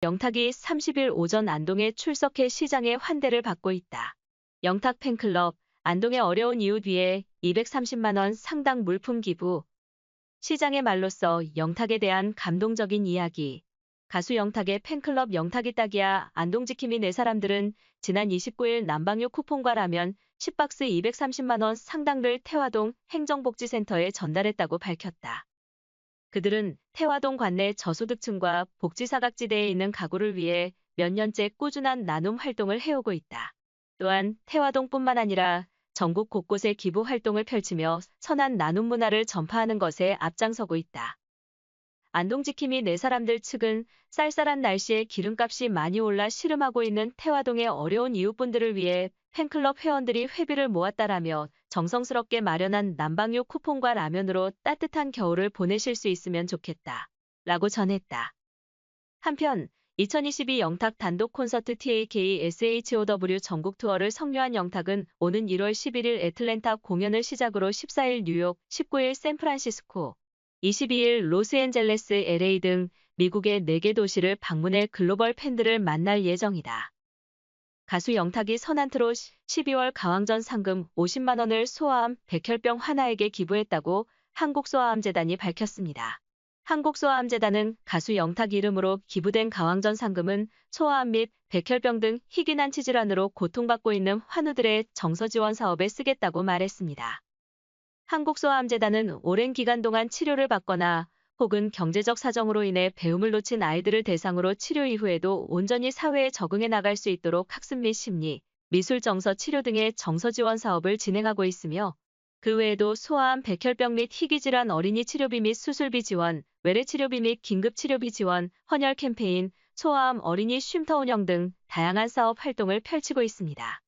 영탁이 30일 오전 안동에 출석해 시장의 환대를 받고 있다. 영탁 팬클럽 안동의 어려운 이웃 위해 230만원 상당 물품 기부. 시장의 말로써 영탁에 대한 감동적인 이야기. 가수 영탁의 팬클럽 영탁이 딱이야 안동지킴이 네 사람들은 지난 29일 남방유 쿠폰과 라면 10박스 230만원 상당을 태화동 행정복지센터에 전달했다고 밝혔다. 그들은 태화동 관내 저소득층과 복지사각지대에 있는 가구를 위해 몇 년째 꾸준한 나눔 활동을 해오고 있다. 또한 태화동뿐만 아니라 전국 곳곳에 기부 활동을 펼치며 선한 나눔 문화를 전파하는 것에 앞장서고 있다. 안동지킴이 네 사람들 측은 쌀쌀한 날씨에 기름값이 많이 올라 시름하고 있는 태화동의 어려운 이웃분들을 위해 팬클럽 회원들이 회비를 모았다라며 정성스럽게 마련한 남방유 쿠폰과 라면으로 따뜻한 겨울을 보내실 수 있으면 좋겠다. 라고 전했다. 한편 2022 영탁 단독 콘서트 TAK SHOW 전국 투어를 성료한 영탁은 오는 1월 11일 애틀랜타 공연을 시작으로 14일 뉴욕, 19일 샌프란시스코, 22일 로스앤젤레스, LA 등 미국의 4개 도시를 방문해 글로벌 팬들을 만날 예정이다. 가수 영탁이 선한트로 12월 가왕전 상금 50만원을 소아암 백혈병 하나에게 기부했다고 한국소아암재단이 밝혔습니다. 한국소아암재단은 가수 영탁 이름으로 기부된 가왕전 상금은 소아암 및 백혈병 등 희귀난 치질환으로 고통받고 있는 환우들의 정서지원 사업에 쓰겠다고 말했습니다. 한국소아암재단은 오랜 기간 동안 치료를 받거나 혹은 경제적 사정으로 인해 배움을 놓친 아이들을 대상으로 치료 이후에도 온전히 사회에 적응해 나갈 수 있도록 학습 및 심리, 미술 정서 치료 등의 정서 지원 사업을 진행하고 있으며 그 외에도 소아암, 백혈병 및 희귀질환 어린이 치료비 및 수술비 지원, 외래 치료비 및 긴급 치료비 지원, 헌혈 캠페인, 소아암 어린이 쉼터 운영 등 다양한 사업 활동을 펼치고 있습니다.